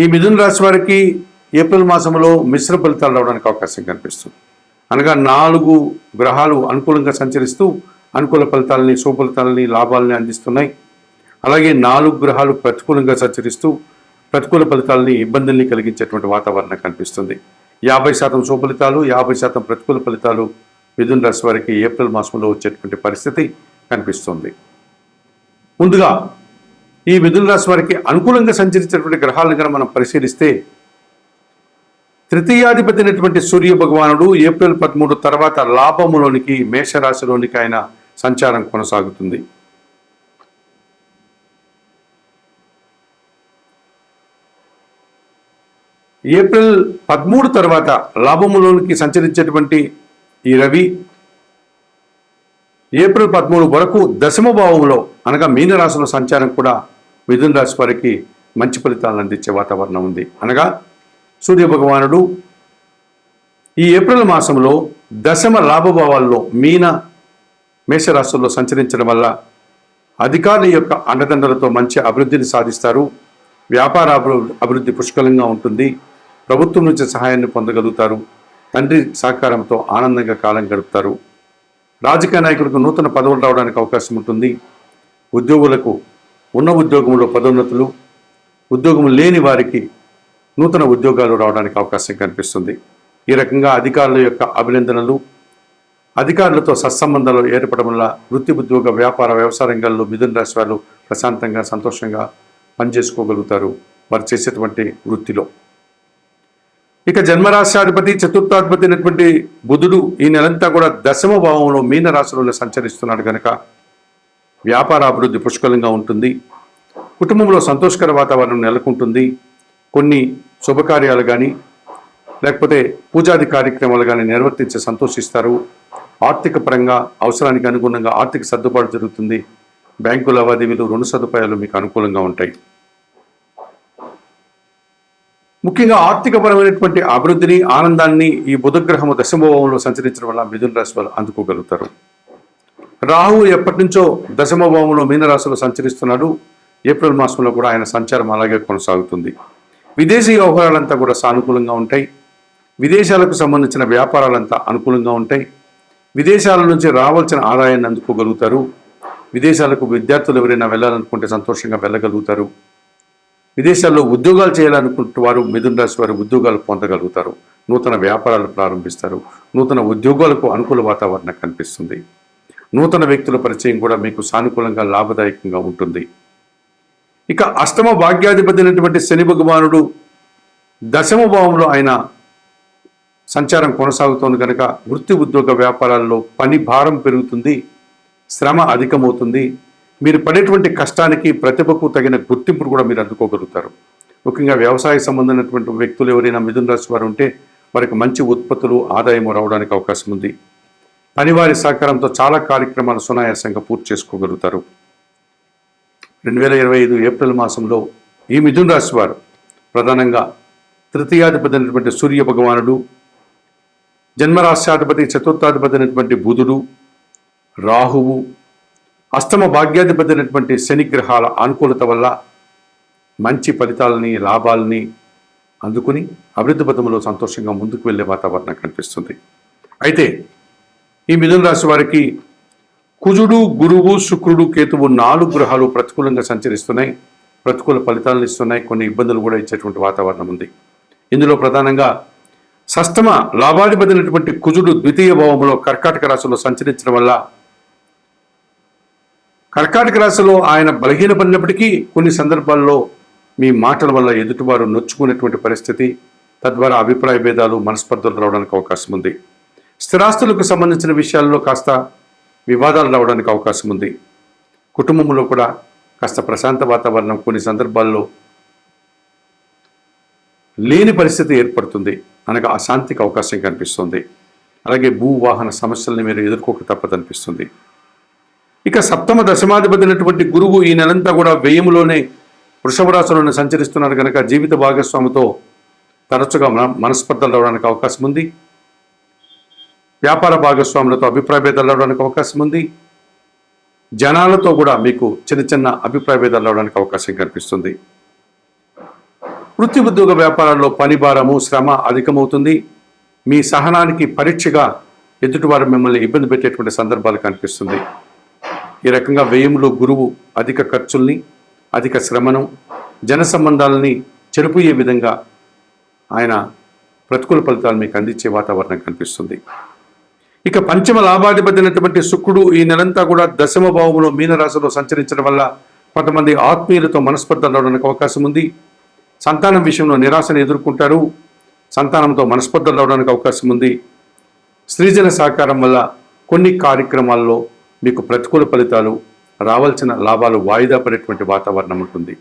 ఈ మిథున రాశి వారికి ఏప్రిల్ మాసంలో మిశ్ర ఫలితాలు రావడానికి అవకాశం కనిపిస్తుంది. అనగా నాలుగు గ్రహాలు అనుకూలంగా సంచరిస్తూ అనుకూల ఫలితాలని సుఫలితాలని లాభాలని అందిస్తున్నాయి. అలాగే నాలుగు గ్రహాలు ప్రతికూలంగా సంచరిస్తూ ప్రతికూల ఫలితాలని ఇబ్బందుల్ని కలిగించేటువంటి వాతావరణం కనిపిస్తుంది. యాభై శాతం సుఫలితాలు యాభై శాతం ప్రతికూల ఫలితాలు మిథున రాశి వారికి ఏప్రిల్ మాసంలో వచ్చేటువంటి పరిస్థితి కనిపిస్తుంది. ముందుగా ఈ మిథున రాశి వారికి అనుకూలంగా సంచరించినటువంటి గ్రహాలను కనుక మనం పరిశీలిస్తే తృతీయాధిపతి అయినటువంటి సూర్య భగవానుడు ఏప్రిల్ పదమూడు తర్వాత లాభములోనికి మేషరాశిలోనికి ఆయన సంచారం కొనసాగుతుంది. ఏప్రిల్ పదమూడు తర్వాత లాభములోనికి సంచరించేటువంటి ఈ రవి ఏప్రిల్ పదమూడు వరకు దశమ భావంలో అనగా మీనరాశుల సంచారం కూడా మిథున రాశి వారికి మంచి ఫలితాలను అందించే వాతావరణం ఉంది. అనగా సూర్య భగవానుడు ఈ ఏప్రిల్ మాసంలో దశమ లాభభావాల్లో మీన మేషరాశుల్లో సంచరించడం వల్ల అధికారుల యొక్క అండదండలతో మంచి అభివృద్ధిని సాధిస్తారు. వ్యాపార అభివృద్ధి పుష్కలంగా ఉంటుంది. ప్రభుత్వం నుంచి సహాయాన్ని పొందగలుగుతారు. తండ్రి సహకారంతో ఆనందంగా కాలం గడుపుతారు. రాజకీయ నాయకులకు నూతన పదవులు రావడానికి అవకాశం ఉంటుంది. ఉద్యోగులకు ఉన్న ఉద్యోగంలో పదోన్నతులు ఉద్యోగం లేని వారికి నూతన ఉద్యోగాలు రావడానికి అవకాశం కనిపిస్తుంది. ఈ రకంగా అధికారుల యొక్క అభినందనలు అధికారులతో సత్సంబంధాలు ఏర్పడడం వల్ల వృత్తి ఉద్యోగ వ్యాపార వ్యవసాయ రంగాల్లో మిథున రాశి వాళ్ళు ప్రశాంతంగా సంతోషంగా పనిచేసుకోగలుగుతారు వారు చేసేటువంటి వృత్తిలో. ఇక జన్మరాశ్యాధిపతి చతుర్థాధిపతి అయినటువంటి బుధుడు ఈ నెలంతా కూడా దశమ భావంలో మీన రాశిలో సంచరిస్తున్నాడు కనుక వ్యాపార అభివృద్ధి పుష్కలంగా ఉంటుంది. కుటుంబంలో సంతోషకర వాతావరణం నెలకొంటుంది. కొన్ని శుభకార్యాలు కానీ లేకపోతే పూజాది కార్యక్రమాలు కానీ నిర్వర్తించి సంతోషిస్తారు. ఆర్థిక పరంగా అవసరానికి అనుగుణంగా ఆర్థిక సర్దుబాటు జరుగుతుంది. బ్యాంకు లావాదేవీలు రుణ సదుపాయాలు మీకు అనుకూలంగా ఉంటాయి. ముఖ్యంగా ఆర్థికపరమైనటువంటి అభివృద్ధిని ఆనందాన్ని ఈ బుధగ్రహము దశమభావంలో సంచరించడం వల్ల మిథున రాశి వాళ్ళు అందుకోగలుగుతారు. రాహువు ఎప్పటి నుంచో దశమభావంలో మీనరాశిలో సంచరిస్తున్నాడు. ఏప్రిల్ మాసంలో కూడా ఆయన సంచారం అలాగే కొనసాగుతుంది. విదేశీ వ్యవహారాలంతా కూడా సానుకూలంగా ఉంటాయి. విదేశాలకు సంబంధించిన వ్యాపారాలంతా అనుకూలంగా ఉంటాయి. విదేశాల నుంచి రావాల్సిన ఆదాయాన్ని అందుకోగలుగుతారు. విదేశాలకు విద్యార్థులు ఎవరైనా వెళ్ళాలనుకుంటే సంతోషంగా వెళ్ళగలుగుతారు. విదేశాల్లో ఉద్యోగాలు చేయాలనుకుంటున్న వారు మిథున రాశి వారు ఉద్యోగాలు పొందగలుగుతారు. నూతన వ్యాపారాలు ప్రారంభిస్తారు. నూతన ఉద్యోగాలకు అనుకూల వాతావరణం కనిపిస్తుంది. నూతన వ్యక్తుల పరిచయం కూడా మీకు సానుకూలంగా లాభదాయకంగా ఉంటుంది. ఇక అష్టమ భాగ్యాధిపతి అయినటువంటి శని భగవానుడు దశమ భావంలో ఆయన సంచారం కొనసాగుతోంది కనుక వృత్తి ఉద్యోగ వ్యాపారాల్లో పని భారం పెరుగుతుంది. శ్రమ అధికమవుతుంది. మీరు పడేటువంటి కష్టానికి ప్రతిభకు తగిన గుర్తింపును కూడా మీరు అందుకోగలుగుతారు. ముఖ్యంగా వ్యవసాయ సంబంధమైనటువంటి వ్యక్తులు ఎవరైనా మిథున రాశి వారు ఉంటే వారికి మంచి ఉత్పత్తులు ఆదాయము రావడానికి అవకాశం ఉంది. పనివారి సహకారంతో చాలా కార్యక్రమాలు సునాయాసంగా పూర్తి చేసుకోగలుగుతారు. రెండు వేల ఇరవై ఐదు ఏప్రిల్ మాసంలో ఈ మిథున రాశి వారు ప్రధానంగా తృతీయాధిపతి అయినటువంటి సూర్య భగవానుడు జన్మరాశ్యాధిపతి చతుర్థాధిపతి అయినటువంటి బుధుడు రాహువు అష్టమ భాగ్యాధిపతి అయినటువంటి శనిగ్రహాల అనుకూలత వల్ల మంచి ఫలితాలని లాభాలని అందుకుని అభివృద్ధి పథంలో సంతోషంగా ముందుకు వెళ్ళే వాతావరణం కనిపిస్తుంది. అయితే ఈ మిథున రాశి వారికి కుజుడు గురువు శుక్రుడు కేతువు నాలుగు గ్రహాలు ప్రతికూలంగా సంచరిస్తున్నాయి. ప్రతికూల ఫలితాలను ఇస్తున్నాయి. కొన్ని ఇబ్బందులు కూడా ఇచ్చేటువంటి వాతావరణం ఉంది. ఇందులో ప్రధానంగా షష్టమ లాభాధిపతి అయినటువంటి కుజుడు ద్వితీయ భావంలో కర్కాటక రాశిలో సంచరించడం వల్ల కర్కాటక రాశిలో ఆయన బలహీనపడినప్పటికీ కొన్ని సందర్భాల్లో మీ మాటల వల్ల ఎదుటివారు నొచ్చుకునేటువంటి పరిస్థితి తద్వారా అభిప్రాయ భేదాలు మనస్పర్ధలు రావడానికి అవకాశం ఉంది. స్థిరాస్తులకు సంబంధించిన విషయాల్లో కాస్త వివాదాలు రావడానికి అవకాశం ఉంది. కుటుంబంలో కూడా కాస్త ప్రశాంత వాతావరణం కొన్ని సందర్భాల్లో లేని పరిస్థితి ఏర్పడుతుంది. అనగా అశాంతికి అవకాశం కనిపిస్తుంది. అలాగే భూ వాహన సమస్యల్ని మీరు ఎదుర్కోక తప్పదనిపిస్తుంది. ఇక సప్తమ దశమాధిపతి అయినటువంటి గురువు ఈ నెలంతా కూడా వ్యయములోనే వృషభ రాశిలోనే సంచరిస్తున్నారు కనుక జీవిత భాగస్వామితో తరచుగా మన మనస్పర్ధలు రావడానికి అవకాశం ఉంది. వ్యాపార భాగస్వాములతో అభిప్రాయ భేదాలు రావడానికి అవకాశం ఉంది. జనాలతో కూడా మీకు చిన్న చిన్న అభిప్రాయ భేదాలు రావడానికి అవకాశం కనిపిస్తుంది వృత్తి ఉద్యోగ వ్యాపారాల్లో పని భారము శ్రమ అధికమవుతుంది. మీ సహనానికి పరీక్షగా ఎదుటివారు మిమ్మల్ని ఇబ్బంది పెట్టేటువంటి సందర్భాలు కనిపిస్తుంది. ఈ రకంగా వ్యయంలో గురువు అధిక ఖర్చుల్ని అధిక శ్రమను జన సంబంధాలని చెరుపుయ్యే విధంగా ఆయన ప్రతికూల ఫలితాలు మీకు అందించే వాతావరణం కనిపిస్తుంది. ఇక పంచమ లాభాధిపతి అయినటువంటి శుక్రుడు ఈ నెలంతా కూడా దశమ భావంలో మీనరాశిలో సంచరించడం వల్ల కొంతమంది ఆత్మీయులతో మనస్పర్ధలు రావడానికి అవకాశం ఉంది. సంతానం విషయంలో నిరాశను ఎదుర్కొంటారు. సంతానంతో మనస్పర్ధలు రావడానికి అవకాశం ఉంది. స్త్రీజన సహకారం వల్ల కొన్ని కార్యక్రమాల్లో మీకు ప్రతికూల ఫలితాలు రావాల్సిన లాభాలు వాయిదా పడేటువంటి వాతావరణం ఉంటుంది.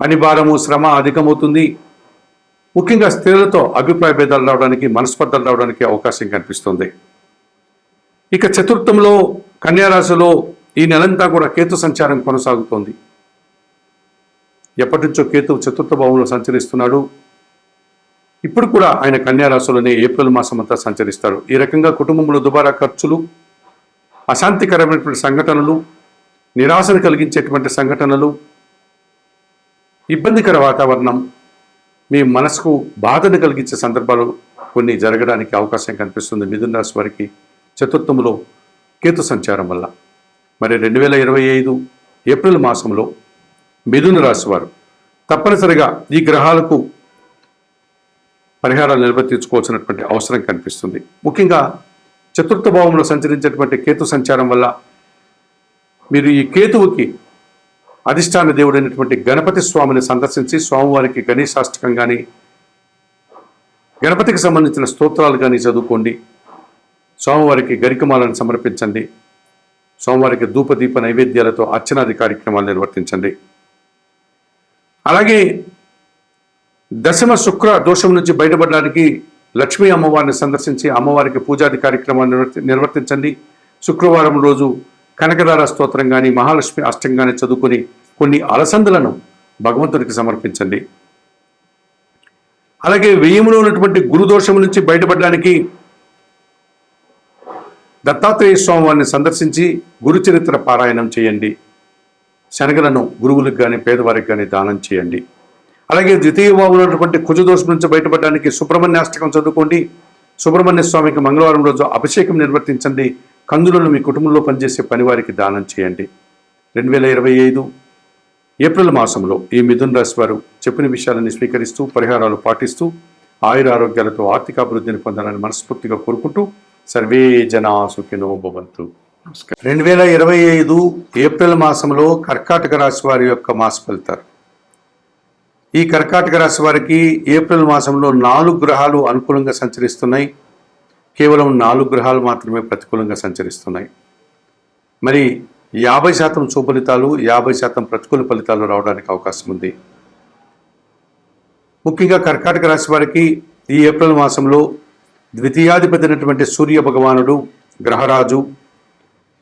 పని భారము శ్రమ అధికమవుతుంది. ముఖ్యంగా స్త్రీలతో అభిప్రాయ భేదాలు రావడానికి మనస్పర్ధలు రావడానికి అవకాశం కనిపిస్తుంది. ఇక చతుర్థంలో కన్యారాశిలో ఈ నెలంతా కూడా కేతు సంచారం కొనసాగుతోంది. ఎప్పటి నుంచో కేతు చతుర్థ భావంలో సంచరిస్తున్నాడు. ఇప్పుడు కూడా ఆయన కన్యారాశిలోనే ఏప్రిల్ మాసం అంతా సంచరిస్తాడు ఈ రకంగా కుటుంబంలో దుబారా ఖర్చులు అశాంతికరమైనటువంటి సంఘటనలు నిరాశను కలిగించేటువంటి సంఘటనలు ఇబ్బందికర వాతావరణం మీ మనసుకు బాధను కలిగించే సందర్భాలు కొన్ని జరగడానికి అవకాశం కనిపిస్తుంది. మిథున రాశి వారికి చతుర్థంలో కేతు సంచారం వల్ల. మరి రెండు వేల ఇరవై ఐదు ఏప్రిల్ మాసంలో మిథున రాశి వారు తప్పనిసరిగా ఈ గ్రహాలకు పరిహారాలు నిర్వర్తించుకోవాల్సినటువంటి అవసరం కనిపిస్తుంది. ముఖ్యంగా చతుర్థ భావంలో సంచరించేటువంటి కేతు సంచారం వల్ల మీరు ఈ కేతువుకి అధిష్టాన దేవుడైనటువంటి గణపతి స్వామిని సందర్శించి స్వామివారికి గణేశాష్టకం కానీ గణపతికి సంబంధించిన స్తోత్రాలు కానీ చదువుకోండి. స్వామివారికి గరికమాలను సమర్పించండి. స్వామివారికి ధూపదీప నైవేద్యాలతో అర్చనాది కార్యక్రమాలు నిర్వర్తించండి. అలాగే దశమ శుక్ర దోషం నుంచి బయటపడడానికి లక్ష్మీ అమ్మవారిని సందర్శించి అమ్మవారికి పూజాది కార్యక్రమాలు నిర్వర్తించండి. శుక్రవారం రోజు కనకదార స్తోత్రం కానీ మహాలక్ష్మి అష్టం కానీ చదువుకొని కొన్ని అలసందులను భగవంతుడికి సమర్పించండి. అలాగే వ్యయంలో ఉన్నటువంటి గురుదోషం నుంచి బయటపడడానికి దత్తాత్రేయ స్వామి వారిని సందర్శించి గురు చరిత్ర పారాయణం చేయండి. శనగలను గురువులకు కానీ పేదవారికి కానీ దానం చేయండి. అలాగే ద్వితీయ భావంలో ఉన్నటువంటి కుజదోషం నుంచి బయటపడడానికి సుబ్రహ్మణ్యాష్టకం చదువుకోండి. సుబ్రహ్మణ్య స్వామికి మంగళవారం రోజు అభిషేకం నిర్వర్తించండి. కందులను మీ కుటుంబంలో పనిచేసే పనివారికి దానం చేయండి. రెండు వేల ఇరవై ఐదు ఏప్రిల్ మాసంలో ఈ మిథున్ రాశి వారు చెప్పిన విషయాలని స్వీకరిస్తూ పరిహారాలు పాటిస్తూ ఆయుర ఆరోగ్యాలతో ఆర్థికాభివృద్ధిని పొందాలని మనస్ఫూర్తిగా కోరుకుంటూ సర్వే జనా సుఖినో భవంతు. నమస్కారం. రెండు వేల ఇరవై ఐదు ఏప్రిల్ మాసంలో కర్కాటక రాశి వారి యొక్క మాస ఫలితాలు. ఈ కర్కాటక రాశి వారికి ఏప్రిల్ మాసంలో నాలుగు గ్రహాలు అనుకూలంగా సంచరిస్తున్నాయి. కేవలం నాలుగు గ్రహాలు మాత్రమే ప్రతికూలంగా సంచరిస్తున్నాయి. మరి యాభై శాతం సుఫలితాలు యాభై శాతం ప్రతికూల ఫలితాలు రావడానికి అవకాశం ఉంది. ముఖ్యంగా కర్కాటక రాశి వారికి ఈ ఏప్రిల్ మాసంలో ద్వితీయాధిపతి అయినటువంటి సూర్య భగవానుడు గ్రహరాజు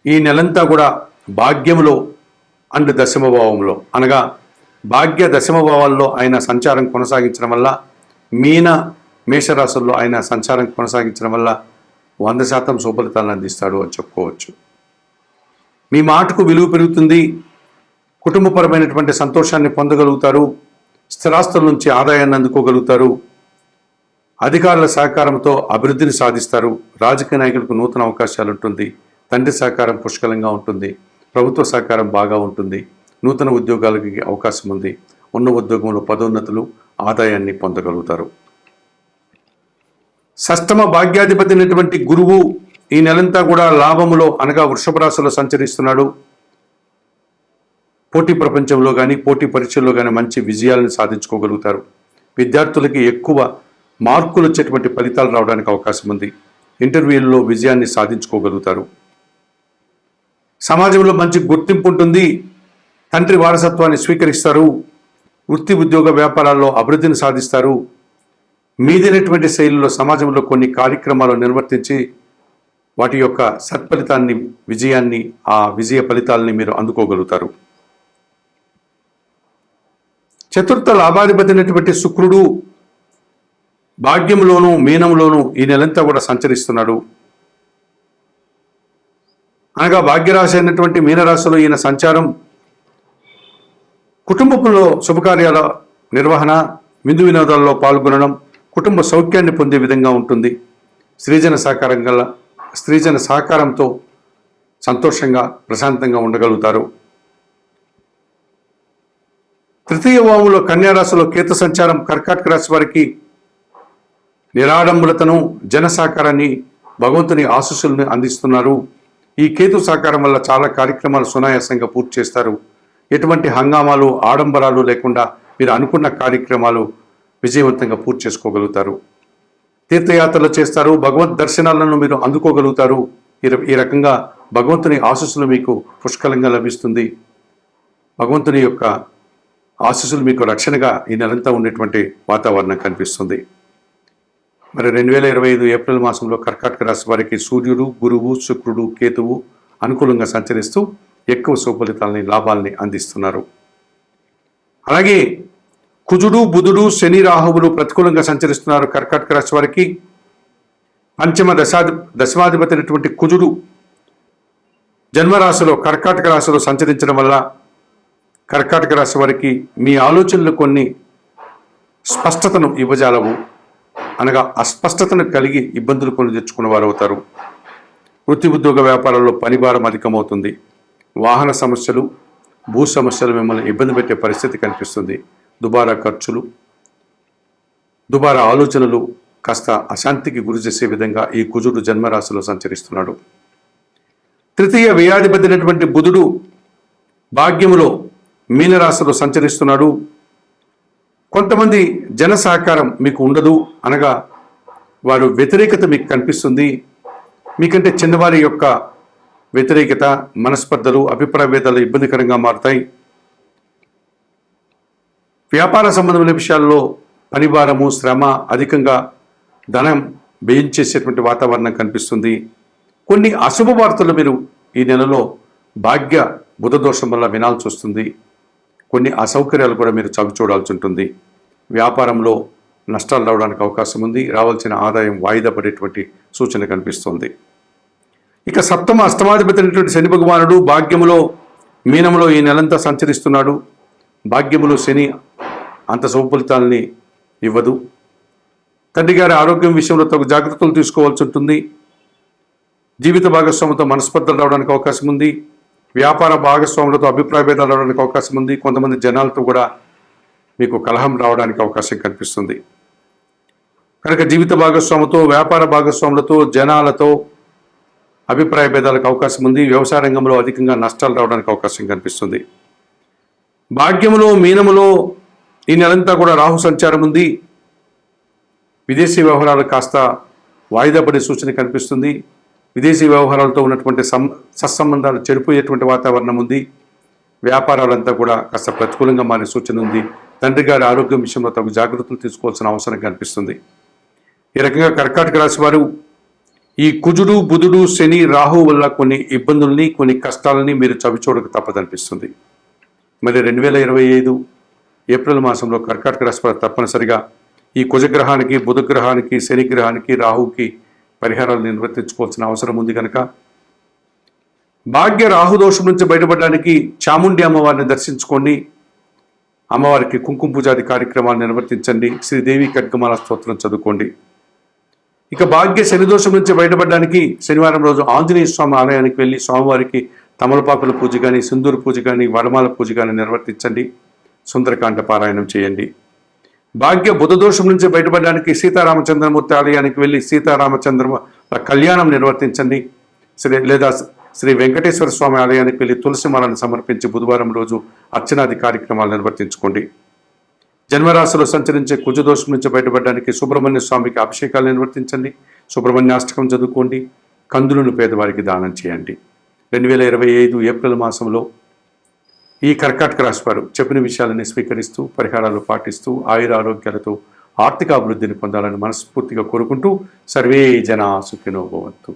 ఈ నెలంతా కూడా భాగ్యంలో అండ్ దశమభావంలో అనగా భాగ్య దశమ భావాల్లో ఆయన సంచారం కొనసాగించడం వల్ల మీన మేషరాశుల్లో ఆయన సంచారం కొనసాగించడం వల్ల వంద శాతం సుఫలితాలను అందిస్తాడు అని చెప్పుకోవచ్చు. మీ మాటకు విలువ పెరుగుతుంది కుటుంబపరమైనటువంటి సంతోషాన్ని పొందగలుగుతారు స్థిరాస్తుల నుంచి ఆదాయాన్ని అందుకోగలుగుతారు అధికారుల సహకారంతో అభివృద్ధిని సాధిస్తారు రాజకీయ నాయకులకు నూతన అవకాశాలు ఉంటుంది తండ్రి సహకారం పుష్కలంగా ఉంటుంది ప్రభుత్వ సహకారం బాగా ఉంటుంది. నూతన ఉద్యోగాలకి అవకాశం ఉంది. ఉన్న ఉద్యోగంలో పదోన్నతులు ఆదాయాన్ని పొందగలుగుతారు. సష్టమ భాగ్యాధిపతి అయినటువంటి గురువు ఈ నెలంతా కూడా లాభములో అనగా వృషభ రాశిలో సంచరిస్తున్నాడు. పోటీ ప్రపంచంలో కానీ పోటీ పరీక్షల్లో కానీ మంచి విజయాలను సాధించుకోగలుగుతారు. విద్యార్థులకి ఎక్కువ మార్కులు వచ్చేటువంటి ఫలితాలు రావడానికి అవకాశం ఉంది. ఇంటర్వ్యూల్లో విజయాన్ని సాధించుకోగలుగుతారు. సమాజంలో మంచి గుర్తింపు ఉంటుంది. తండ్రి వారసత్వాన్ని స్వీకరిస్తారు. వృత్తి ఉద్యోగ వ్యాపారాల్లో అభివృద్ధిని సాధిస్తారు. మీదైనటువంటి శైలిలో సమాజంలో కొన్ని కార్యక్రమాలు నిర్వర్తించి వాటి యొక్క సత్ఫలితాన్ని విజయాన్ని ఆ విజయ ఫలితాలని మీరు అందుకోగలుగుతారు. చతుర్థ లాభాధిపతినటువంటి శుక్రుడు భాగ్యంలోనూ మీనంలోనూ ఈ నెలంతా కూడా సంచరిస్తున్నాడు. అనగా భాగ్యరాశి అయినటువంటి మీనరాశిలో ఈయన సంచారం కుటుంబంలో శుభకార్యాల నిర్వహణ విందు వినోదాల్లో పాల్గొనడం కుటుంబ సౌఖ్యాన్ని పొందే విధంగా ఉంటుంది. స్త్రీజన సహకారం గల స్త్రీజన సహకారంతో సంతోషంగా ప్రశాంతంగా ఉండగలుగుతారు. తృతీయ వాములో కన్యారాశిలో కేతు సంచారం కర్కాటక రాశి వారికి నిరాడంబులతను జన సహకారాన్ని భగవంతుని ఆశీస్సులను అందిస్తున్నారు. ఈ కేతు సహకారం వల్ల చాలా కార్యక్రమాలు సునాయాసంగా పూర్తి చేస్తారు. ఎటువంటి హంగామాలు ఆడంబరాలు లేకుండా మీరు అనుకున్న కార్యక్రమాలు విజయవంతంగా పూర్తి చేసుకోగలుగుతారు. తీర్థయాత్రలు చేస్తారు భగవద్ దర్శనాలను మీరు అందుకోగలుగుతారు. ఈ ర- ఈ రకంగా భగవంతుని ఆశీస్సులు మీకు పుష్కలంగా లభిస్తుంది. భగవంతుని యొక్క ఆశీస్సులు మీకు రక్షణగా ఈ నెలంతా ఉండేటువంటి వాతావరణం కనిపిస్తుంది. మరి రెండు వేల ఇరవై ఐదు ఏప్రిల్ మాసంలో కర్కాటక రాశి వారికి సూర్యుడు గురువు శుక్రుడు కేతువు అనుకూలంగా సంచరిస్తూ ఎక్కువ సుఫలితాలని లాభాలని అందిస్తున్నారు. అలాగే కుజుడు బుధుడు శని రాహువులు ప్రతికూలంగా సంచరిస్తున్నారు కర్కాటక రాశి వారికి. పంచమ దశాధి దశమాధిపతి అయినటువంటి కుజుడు జన్మరాశిలో కర్కాటక రాశిలో సంచరించడం వల్ల కర్కాటక రాశి వారికి మీ ఆలోచనలు కొన్ని స్పష్టతను ఇవ్వజాలవు. అనగా అస్పష్టతను కలిగి ఇబ్బందులు కొని తెచ్చుకున్న వారు అవుతారు వృత్తి ఉద్యోగ వ్యాపారాల్లో పనిభారం అధికమవుతుంది. వాహన సమస్యలు భూ సమస్యలు మిమ్మల్ని ఇబ్బంది పెట్టే పరిస్థితి కనిపిస్తుంది. దుబారా ఖర్చులు దుబారా ఆలోచనలు కాస్త అశాంతికి గురి చేసే విధంగా ఈ కుజుడు జన్మరాశిలో సంచరిస్తున్నాడు. తృతీయ వ్యయాధిపతినటువంటి బుధుడు భాగ్యములో మీనరాశిలో సంచరిస్తున్నాడు. కొంతమంది జన సహకారం మీకు ఉండదు అనగా వారు వ్యతిరేకత మీకు కనిపిస్తుంది. మీకంటే చిన్నవారి యొక్క వ్యతిరేకత మనస్పర్ధలు అభిప్రాయభేదాలు ఇబ్బందికరంగా మారుతాయి. వ్యాపార సంబంధమైన విషయాల్లో పనిభారము శ్రమ అధికంగా ధనం వ్యయం చేసేటువంటి వాతావరణం కనిపిస్తుంది. కొన్ని అశుభ వార్తలు మీరు ఈ నెలలో భాగ్య బుధదోషం వల్ల వినాల్సి వస్తుంది. కొన్ని అసౌకర్యాలు కూడా మీరు చవి చూడాల్సి ఉంటుంది. వ్యాపారంలో నష్టాలు రావడానికి అవకాశం ఉంది. రావాల్సిన ఆదాయం వాయిదా పడేటువంటి సూచన కనిపిస్తుంది. ఇక సప్తమ అష్టమాధిపతి అయినటువంటి శని భగవానుడు భాగ్యములో మీనములో ఈ నెలంతా సంచరిస్తున్నాడు. భాగ్యములో శని అంత శుభఫలితాలని ఇవ్వదు. తండ్రి గారి ఆరోగ్యం విషయంలో తగు జాగ్రత్తలు తీసుకోవాల్సి ఉంటుంది. జీవిత భాగస్వామితో మనస్పర్ధలు రావడానికి అవకాశం ఉంది. వ్యాపార భాగస్వాములతో అభిప్రాయ భేదాలు రావడానికి అవకాశం ఉంది. కొంతమంది జనాలతో కూడా మీకు కలహం రావడానికి అవకాశం కనిపిస్తుంది. కనుక జీవిత భాగస్వామితో వ్యాపార భాగస్వాములతో జనాలతో అభిప్రాయ భేదాలకు అవకాశం ఉంది. వ్యవసాయ రంగంలో అధికంగా నష్టాలు రావడానికి అవకాశం కనిపిస్తుంది. భాగ్యములో మీనములో ఈ నెలంతా కూడా రాహు సంచారం ఉంది. విదేశీ వ్యవహారాలు కాస్త వాయిదా పడే సూచన కనిపిస్తుంది. విదేశీ వ్యవహారాలతో ఉన్నటువంటి సం సత్సంబంధాలు చెడిపోయేటువంటి వాతావరణం ఉంది. వ్యాపారాలంతా కూడా కాస్త ప్రతికూలంగా మారే సూచన ఉంది. తండ్రి గారి ఆరోగ్యం విషయంలో తగు జాగ్రత్తలు తీసుకోవాల్సిన అవసరం కనిపిస్తుంది. ఈ రకంగా కర్కాటక రాశి వారు ఈ కుజుడు బుధుడు శని రాహు వల్ల కొన్ని ఇబ్బందుల్ని కొన్ని కష్టాలని మీరు చవిచూడక తప్పదనిపిస్తుంది. మరి రెండు వేల ఇరవై ఐదు ఏప్రిల్ మాసంలో కర్కాటక రాశి తప్పనిసరిగా ఈ కుజగ్రహానికి బుధగ్రహానికి శని గ్రహానికి రాహుకి పరిహారాలు నిర్వర్తించుకోవాల్సిన అవసరం ఉంది కనుక భాగ్య రాహు దోషం నుంచి బయటపడడానికి చాముండి అమ్మవారిని దర్శించుకొని అమ్మవారికి కుంకుమ పూజాది కార్యక్రమాలు నిర్వర్తించండి. శ్రీదేవి ఖడ్గమాల స్తోత్రం చదువుకోండి. ఇక భాగ్య శని దోషం నుంచి బయటపడడానికి శనివారం రోజు ఆంజనేయ స్వామి ఆలయానికి వెళ్ళి స్వామివారికి తమలపాకుల పూజ కానీ సింధూరు పూజ కానీ వడమాల పూజ కానీ నిర్వర్తించండి. సుందరకాండ పారాయణం చేయండి. భాగ్య బుధ దోషం నుంచి బయటపడడానికి సీతారామచంద్రమూర్తి ఆలయానికి వెళ్ళి సీతారామచంద్ర కళ్యాణం నిర్వర్తించండి. శ్రీ లేదా శ్రీ వెంకటేశ్వర స్వామి ఆలయానికి వెళ్ళి తులసి మాలను సమర్పించి బుధవారం రోజు అర్చనాది కార్యక్రమాలు నిర్వర్తించుకోండి. జన్మరాశిలో సంచరించే కుజదోషం నుంచి బయటపడడానికి సుబ్రహ్మణ్య స్వామికి అభిషేకాలు నిర్వర్తించండి. సుబ్రహ్మణ్యాష్టకం చదువుకోండి. కందులను పేదవారికి దానం చేయండి. రెండు వేల ఇరవై ఐదు ఏప్రిల్ మాసంలో ఈ కర్కాటక రాశివారు చెప్పిన విషయాలని స్వీకరిస్తూ పరిహారాలు పాటిస్తూ ఆయుర ఆరోగ్యాలతో ఆర్థిక అభివృద్ధిని పొందాలని మనస్ఫూర్తిగా కోరుకుంటూ సర్వే జనా సుఖినోభవంతు